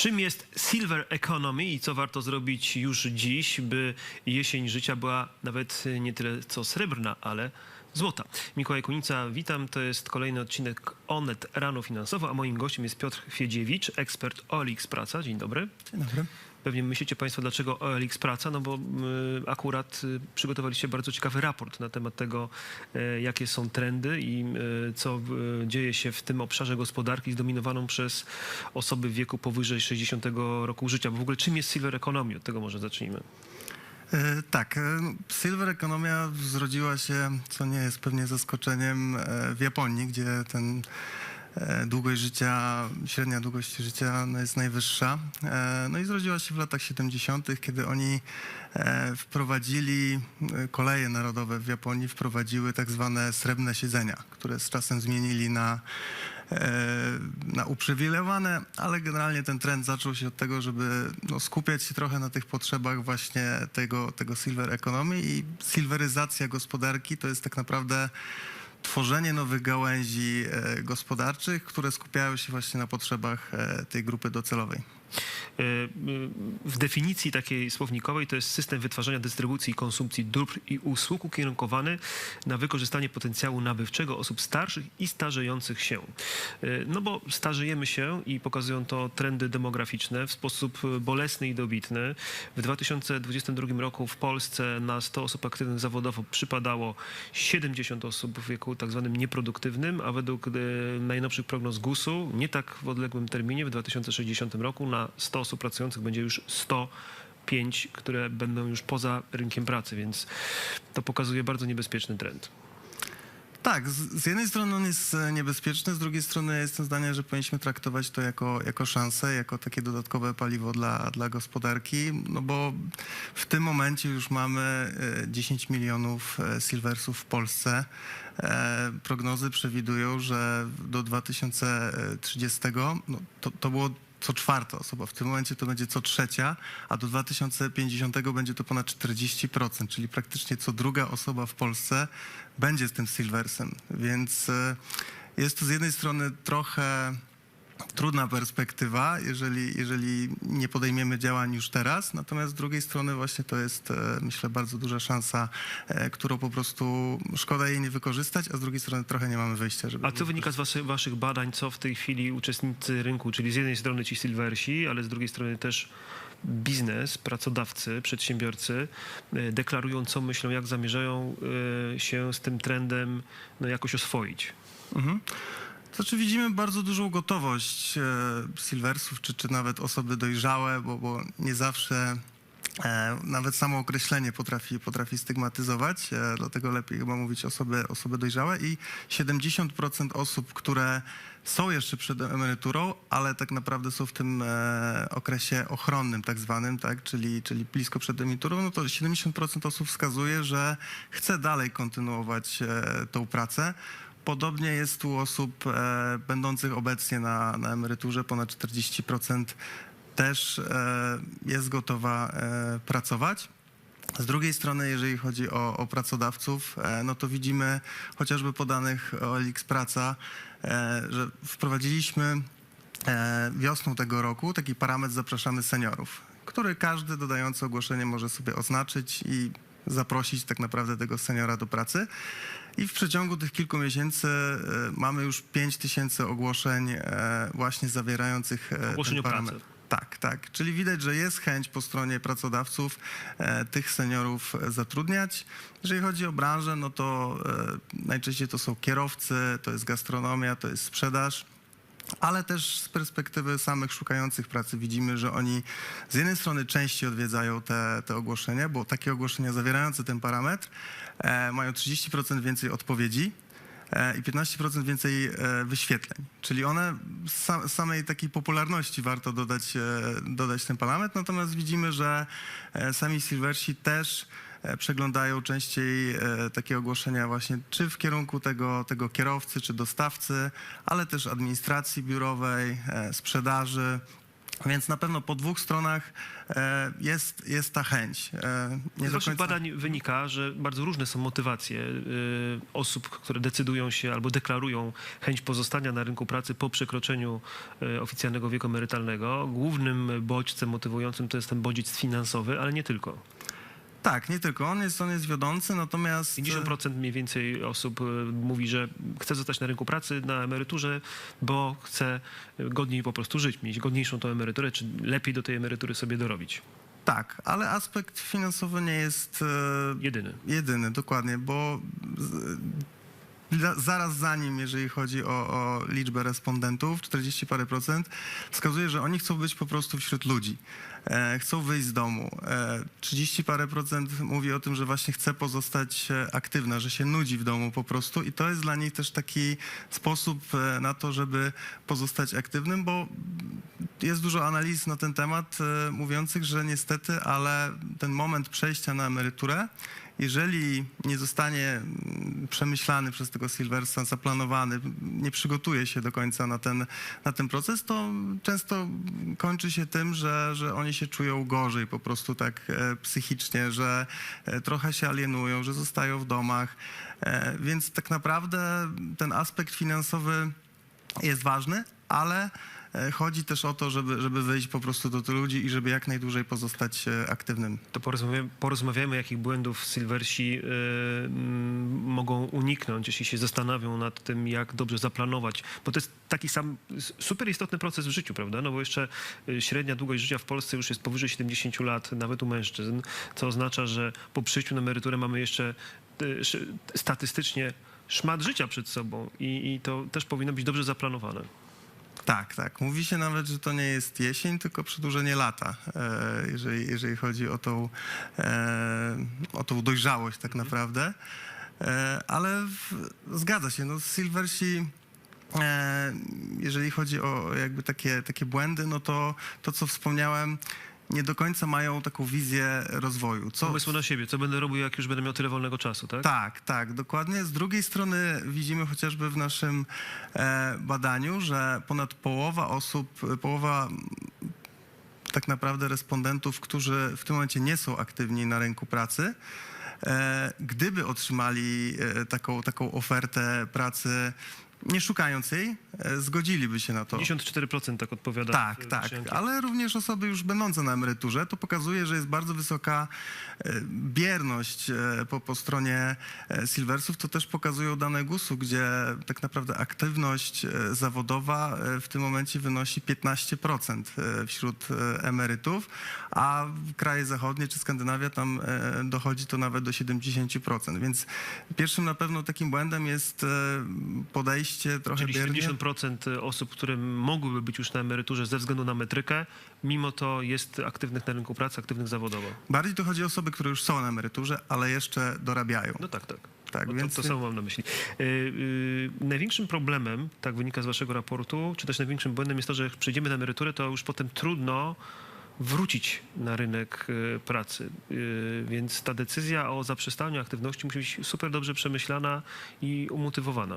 Czym jest silver economy i co warto zrobić już dziś, by jesień życia była nawet nie tyle co srebrna, ale złota? Mikołaj Kunica, witam. To jest kolejny odcinek Onet Rano Finansowo, a moim gościem jest Piotr Fiedziewicz, ekspert OLX Praca. Dzień dobry. Dzień dobry. Pewnie myślicie Państwo, dlaczego OLX Praca? No bo y, akurat y, przygotowaliście bardzo ciekawy raport na temat tego, y, jakie są trendy i co dzieje się w tym obszarze gospodarki zdominowaną przez osoby w wieku powyżej 60 roku życia. Bo w ogóle czym jest silver economy? Od tego może zacznijmy. E, tak, e, no, Silver Ekonomia zrodziła się, co nie jest pewnie zaskoczeniem, e, w Japonii, gdzie ten długość życia, średnia długość życia no, jest najwyższa. E, No i zrodziła się w latach 70., kiedy oni e, wprowadzili, e, koleje narodowe w Japonii wprowadziły tak zwane srebrne siedzenia, które z czasem zmienili na e, na uprzywilejowane, ale generalnie ten trend zaczął się od tego, żeby no, skupiać się trochę na tych potrzebach właśnie tego, tego silver economy i silveryzacja gospodarki to jest tak naprawdę tworzenie nowych gałęzi e, gospodarczych, które skupiają się właśnie na potrzebach e, tej grupy docelowej. W definicji takiej słownikowej to jest system wytwarzania, dystrybucji i konsumpcji dóbr i usług ukierunkowany na wykorzystanie potencjału nabywczego osób starszych i starzejących się. Y, No bo starzejemy się i pokazują to trendy demograficzne w sposób bolesny i dobitny. W 2022 roku w Polsce na 100 osób aktywnych zawodowo przypadało 70 osób w wieku tak zwanym nieproduktywnym, a według y, najnowszych prognoz GUS-u, nie tak w odległym terminie, w 2060 roku na 100 osób pracujących będzie już 105, które będą już poza rynkiem pracy, więc to pokazuje bardzo niebezpieczny trend. Tak, z, z jednej strony on jest e, niebezpieczny, z drugiej strony jestem zdania, że powinniśmy traktować to jako, jako szansę, jako takie dodatkowe paliwo dla, dla gospodarki, no bo w tym momencie już mamy e, 10 milionów e, silversów w Polsce. E, Prognozy przewidują, że do 2030 no, to, to było co czwarta osoba. W tym momencie to będzie co trzecia, a do 2050 będzie to ponad 40%, czyli praktycznie co druga osoba w Polsce będzie z tym silversem. Więc e, jest to z jednej strony trochę trudna perspektywa, jeżeli, jeżeli nie podejmiemy działań już teraz, natomiast z drugiej strony właśnie to jest, e, myślę, bardzo duża szansa, e, którą po prostu szkoda jej nie wykorzystać, a z drugiej strony trochę nie mamy wyjścia, żeby... A co wynika z waszych, waszych badań, co w tej chwili uczestnicy rynku, czyli z jednej strony ci silversi, ale z drugiej strony też biznes, pracodawcy, przedsiębiorcy y, deklarują, co myślą, jak zamierzają się z tym trendem no, jakoś oswoić. Mhm. Znaczy widzimy bardzo dużą gotowość e, silversów, czy, czy nawet osoby dojrzałe, bo, bo nie zawsze e, nawet samo określenie potrafi, potrafi stygmatyzować, e, dlatego lepiej chyba mówić osoby, osoby dojrzałe i 70% osób, które są jeszcze przed emeryturą, ale tak naprawdę są w tym okresie ochronnym tak zwanym, tak, czyli, czyli blisko przed emeryturą, no to 70% osób wskazuje, że chce dalej kontynuować tą pracę. Podobnie jest tu osób e, będących obecnie na, na emeryturze, ponad 40% też e, jest gotowa e, pracować. Z drugiej strony, jeżeli chodzi o, o pracodawców, no to widzimy chociażby po danych OLX Praca, że wprowadziliśmy wiosną tego roku taki parametr Zapraszamy Seniorów, który każdy dodający ogłoszenie może sobie oznaczyć i zaprosić tak naprawdę tego seniora do pracy. I w przeciągu tych kilku miesięcy e, mamy już 5 tysięcy ogłoszeń e, właśnie zawierających e, Ogłoszeń ten parametr. Tak, tak. Czyli widać, że jest chęć po stronie pracodawców e, tych seniorów zatrudniać. Jeżeli chodzi o branżę, no to e, najczęściej to są kierowcy, to jest gastronomia, to jest sprzedaż. Ale też z perspektywy samych szukających pracy widzimy, że oni z jednej strony częściej odwiedzają te, te ogłoszenia, bo takie ogłoszenia zawierające ten parametr e, mają 30% więcej odpowiedzi e, i 15% więcej e, wyświetleń. Czyli one z sa, samej takiej popularności warto dodać, e, dodać ten parametr, natomiast widzimy, że sami silversi też przeglądają częściej e, takie ogłoszenia właśnie czy w kierunku tego, tego kierowcy, czy dostawcy, ale też administracji biurowej, e, sprzedaży. Więc na pewno po dwóch stronach e, jest, jest ta chęć. E, nie Z waszych końca- badań wynika, że bardzo różne są motywacje osób, które decydują się albo deklarują chęć pozostania na rynku pracy po przekroczeniu oficjalnego wieku emerytalnego. Głównym bodźcem motywującym to jest ten bodziec finansowy, ale nie tylko. Tak, nie tylko. On jest, on jest wiodący, natomiast... e, 50% mniej więcej osób y, mówi, że chce zostać na rynku pracy, na emeryturze, bo chce godniej po prostu żyć, mieć godniejszą tą emeryturę, czy lepiej do tej emerytury sobie dorobić. Tak, ale aspekt finansowy nie jest e, Jedyny. jedyny, dokładnie, bo zaraz za nim, jeżeli chodzi o, o liczbę respondentów, 40 parę procent, wskazuje, że oni chcą być po prostu wśród ludzi. E, chcą wyjść z domu. E, 30 parę procent mówi o tym, że właśnie chce pozostać e, aktywna, że się nudzi w domu po prostu i to jest dla nich też taki sposób e, na to, żeby pozostać aktywnym, bo jest dużo analiz na ten temat e, mówiących, że niestety, ale ten moment przejścia na emeryturę, jeżeli nie zostanie mm, przemyślany przez tego Silversa, zaplanowany, nie przygotuje się do końca na ten, na ten proces, to często kończy się tym, że, że oni się czują gorzej po prostu tak e, psychicznie, że e, trochę się alienują, że zostają w domach. E, Więc tak naprawdę ten aspekt finansowy jest ważny, ale chodzi też o to, żeby, żeby po prostu do tych ludzi i żeby jak najdłużej pozostać e, aktywnym. To porozmawiamy, porozmawiamy jakich błędów Silversi mm, mogą uniknąć, jeśli się zastanawią nad tym, jak dobrze zaplanować. Bo to jest taki sam super istotny proces w życiu, prawda? No bo jeszcze średnia długość życia w Polsce już jest powyżej 70 lat, nawet u mężczyzn, co oznacza, że po przyjściu na emeryturę mamy jeszcze sz- statystycznie szmat życia przed sobą i, i to też powinno być dobrze zaplanowane. Tak, tak. Mówi się nawet, że to nie jest jesień, tylko przedłużenie lata, e, jeżeli, jeżeli chodzi o tą, e, o tą dojrzałość tak naprawdę. E, ale w, zgadza się, no Silversi, jeżeli chodzi o jakby takie, takie błędy, no to to, co wspomniałem, nie do końca mają taką wizję rozwoju. Co, Pomysł na siebie, co będę robił, jak już będę miał tyle wolnego czasu, tak? tak, tak, dokładnie. Z drugiej strony widzimy chociażby w naszym e, badaniu, że ponad połowa osób, e, połowa tak naprawdę respondentów, którzy w tym momencie nie są aktywni na rynku pracy, e, gdyby otrzymali taką, taką ofertę pracy, nie szukając jej, e, zgodziliby się na to. 54% tak odpowiada. Tak, tak, ale również osoby już będące na emeryturze, to pokazuje, że jest bardzo wysoka e, bierność e, po, po stronie Silversów. To też pokazują dane GUS-u, gdzie tak naprawdę aktywność zawodowa w tym momencie wynosi 15% e, wśród emerytów, a kraje zachodnie czy Skandynawia tam dochodzi to nawet do 70%. Więc pierwszym na pewno takim błędem jest e, trochę Czyli biernie. 70% osób, które mogłyby być już na emeryturze ze względu na metrykę, mimo to jest aktywnych na rynku pracy, aktywnych zawodowo. Bardziej to chodzi o osoby, które już są na emeryturze, ale jeszcze dorabiają. No tak, tak. Tak, Bo więc to, to samo mam na myśli. Yy, yy, największym problemem, tak wynika z waszego raportu, czy też największym błędem jest to, że jak przejdziemy na emeryturę, to już potem trudno wrócić na rynek yy, pracy. Yy, więc ta decyzja o zaprzestaniu aktywności musi być super dobrze przemyślana i umotywowana.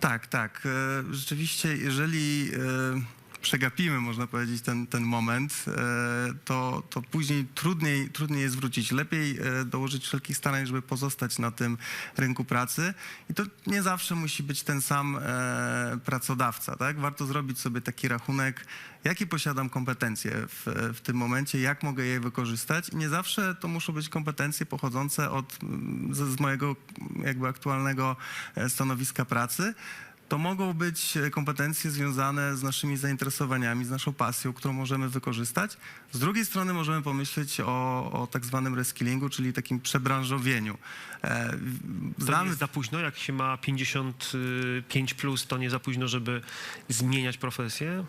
Tak, tak. E, Rzeczywiście, jeżeli e, przegapimy, można powiedzieć, ten, ten moment, e, to, to później trudniej, trudniej jest wrócić. Lepiej e, dołożyć wszelkich starań, żeby pozostać na tym rynku pracy. I to nie zawsze musi być ten sam e, pracodawca. Tak? Warto zrobić sobie taki rachunek, jakie posiadam kompetencje w, w tym momencie, jak mogę je wykorzystać. I nie zawsze to muszą być kompetencje pochodzące od, z, z mojego jakby aktualnego stanowiska pracy. To mogą być e, kompetencje związane z naszymi zainteresowaniami, z naszą pasją, którą możemy wykorzystać. Z drugiej strony możemy pomyśleć o, o tak zwanym reskillingu, czyli takim przebranżowieniu. E, To nie Znamy jest za późno, jak się ma 55 plus, to nie za późno, żeby zmieniać profesję?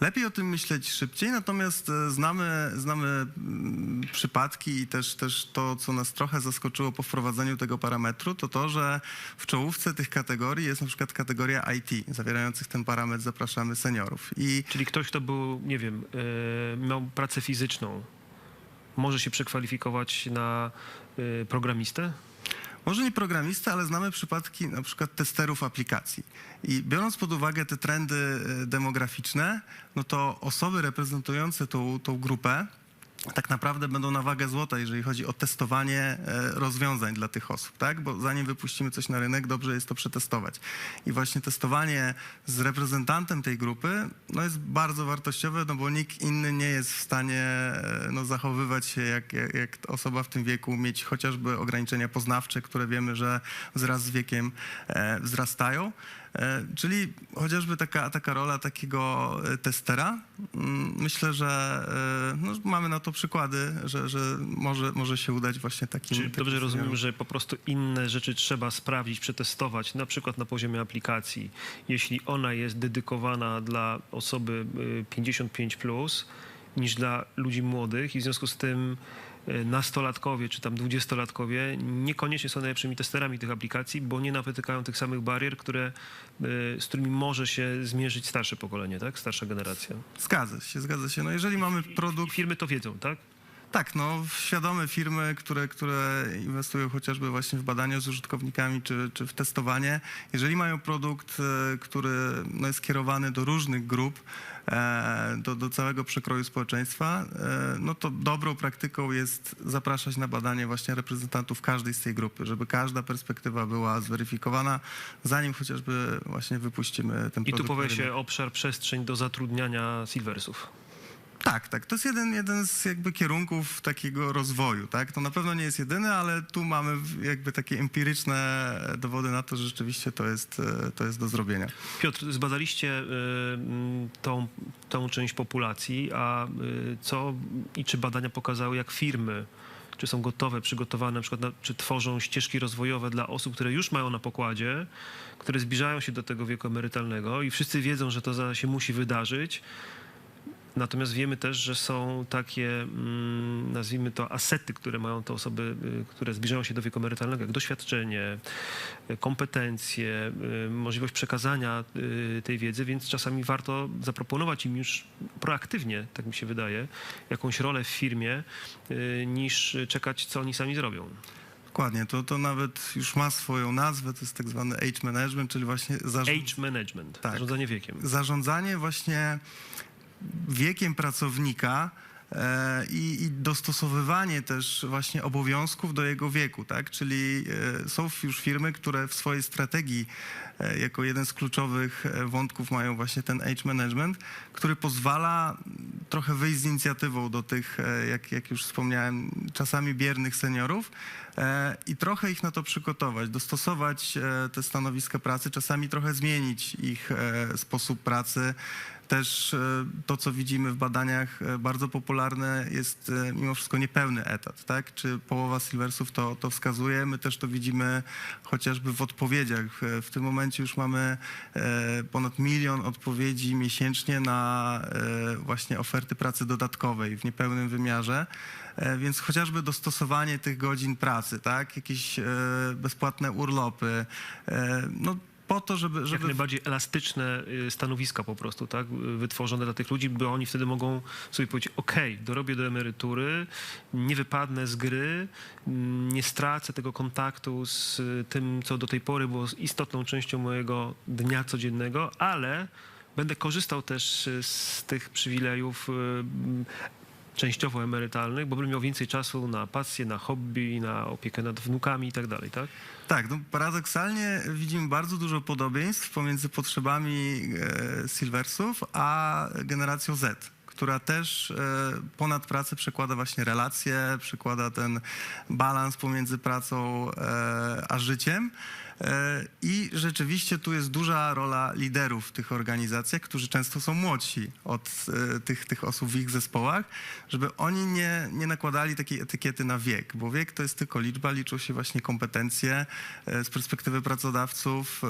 Lepiej o tym myśleć szybciej, natomiast e, znamy, znamy mm, przypadki i też, też to, co nas trochę zaskoczyło po wprowadzeniu tego parametru, to to, że w czołówce tych kategorii jest na przykład kategoria IT, zawierających ten parametr zapraszamy seniorów. I Czyli ktoś, kto był, nie wiem, e, miał pracę fizyczną, może się przekwalifikować na e, programistę? Może nie programisty, ale znamy przypadki na przykład testerów aplikacji. I biorąc pod uwagę te trendy e, demograficzne, no to osoby reprezentujące tą, tą grupę tak naprawdę będą na wagę złota, jeżeli chodzi o testowanie e, rozwiązań dla tych osób, tak? Bo zanim wypuścimy coś na rynek, dobrze jest to przetestować. I właśnie testowanie z reprezentantem tej grupy no jest bardzo wartościowe, no bo nikt inny nie jest w stanie e, no, zachowywać się jak, jak, jak osoba w tym wieku, mieć chociażby ograniczenia poznawcze, które wiemy, że wraz z wiekiem e, wzrastają. E, Czyli chociażby taka, taka rola takiego e, testera. Mm, Myślę, że e, no, mamy na to przykłady, że, że może, może się udać właśnie takim. Czy takim dobrze rozumiem, że po prostu inne rzeczy trzeba sprawdzić, przetestować, na przykład na poziomie aplikacji. Jeśli ona jest dedykowana dla osoby y, 55 plus, niż dla ludzi młodych i w związku z tym y, nastolatkowie czy tam dwudziestolatkowie niekoniecznie są najlepszymi testerami tych aplikacji, bo nie napotykają tych samych barier, które, y, z którymi może się zmierzyć starsze pokolenie, tak? Starsza generacja. Zgadza się, zgadza się. No jeżeli mamy I produkt. firmy to wiedzą, tak? Tak, no świadome firmy, które, które inwestują chociażby właśnie w badania z użytkownikami czy, czy w testowanie, jeżeli mają produkt, e, który no, jest skierowany do różnych grup, e, do, do całego przekroju społeczeństwa, e, no to dobrą praktyką jest zapraszać na badanie właśnie reprezentantów każdej z tej grupy, żeby każda perspektywa była zweryfikowana, zanim chociażby właśnie wypuścimy ten I produkt. tu na powie rynek. się obszar, przestrzeń do zatrudniania silversów. Tak, tak. To jest jeden, jeden z jakby kierunków takiego rozwoju, tak? To na pewno nie jest jedyny, ale tu mamy jakby takie empiryczne dowody na to, że rzeczywiście to jest, e, to jest do zrobienia. Piotr, zbadaliście mm, tą, tą część populacji, a y, co i czy badania pokazały, jak firmy, czy są gotowe, przygotowane, na przykład, na, czy tworzą ścieżki rozwojowe dla osób, które już mają na pokładzie, które zbliżają się do tego wieku emerytalnego i wszyscy wiedzą, że to się musi wydarzyć. Natomiast wiemy też, że są takie, mm, nazwijmy to, asety, które mają te osoby, y, które zbliżają się do wieku emerytalnego, jak doświadczenie, y, kompetencje, y, możliwość przekazania tej wiedzy, więc czasami warto zaproponować im już proaktywnie, tak mi się wydaje, jakąś rolę w firmie, niż czekać, co oni sami zrobią. Dokładnie, to, to nawet już ma swoją nazwę, to jest tak zwany age management, czyli właśnie zarząd, Age management, Tak. zarządzanie wiekiem. zarządzanie właśnie wiekiem pracownika e, i, i dostosowywanie też właśnie obowiązków do jego wieku, tak? Czyli e, są już firmy, które w swojej strategii jako jeden z kluczowych e, wątków mają właśnie ten age management, który pozwala trochę wyjść z inicjatywą do tych, e, jak, jak już wspomniałem, czasami biernych seniorów e, i trochę ich na to przygotować, dostosować e, te stanowiska pracy, czasami trochę zmienić ich e, sposób pracy. Też e, to, co widzimy w badaniach, e, bardzo popularne jest e, mimo wszystko niepełny etat, tak? Czy połowa silversów to, to wskazuje? My też to widzimy chociażby w odpowiedziach. E, W tym momencie już mamy e, ponad milion odpowiedzi miesięcznie na e, właśnie oferty pracy dodatkowej w niepełnym wymiarze. E, Więc chociażby dostosowanie tych godzin pracy, tak? Jakieś bezpłatne urlopy, no po to, żeby... Jak żeby najbardziej elastyczne y, stanowiska po prostu, tak, wytworzone dla tych ludzi, bo oni wtedy mogą sobie powiedzieć, ok, dorobię do emerytury, nie wypadnę z gry, nie stracę tego kontaktu z y, tym, co do tej pory było istotną częścią mojego dnia codziennego, ale będę korzystał też y, z tych przywilejów częściowo emerytalnych, bo będę miał więcej czasu na pasję, na hobby, na opiekę nad wnukami i tak dalej, tak? Tak, no paradoksalnie widzimy bardzo dużo podobieństw pomiędzy potrzebami e, Silversów a generacją Z, która też e, ponad pracę przekłada właśnie relacje, przekłada ten balans pomiędzy pracą e, a życiem. E, I rzeczywiście tu jest duża rola liderów w tych organizacjach, którzy często są młodsi od e, tych, tych osób w ich zespołach, żeby oni nie, nie nakładali takiej etykiety na wiek, bo wiek to jest tylko liczba, liczą się właśnie kompetencje. E, Z perspektywy pracodawców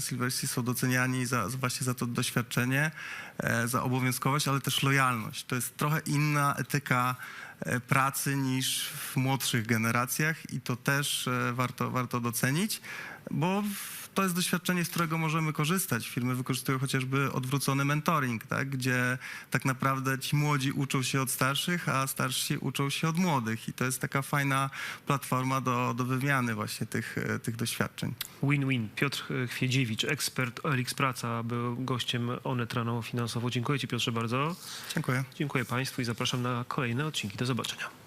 Silversi są doceniani za, właśnie za to doświadczenie, za obowiązkowość, ale też lojalność. To jest trochę inna etyka pracy niż w młodszych generacjach i to też e, warto, warto docenić, bo to jest doświadczenie, z którego możemy korzystać. Firmy wykorzystują chociażby odwrócony mentoring, tak? gdzie tak naprawdę ci młodzi uczą się od starszych, a starsi uczą się od młodych i to jest taka fajna platforma do, do wymiany właśnie tych, tych doświadczeń. Win-win. Piotr Chwiedziewicz, ekspert OLX Praca, był gościem Onet rano finansowo. Dziękuję Ci Piotrze bardzo. Dziękuję. Dziękuję Państwu i zapraszam na kolejne odcinki. Do zobaczenia.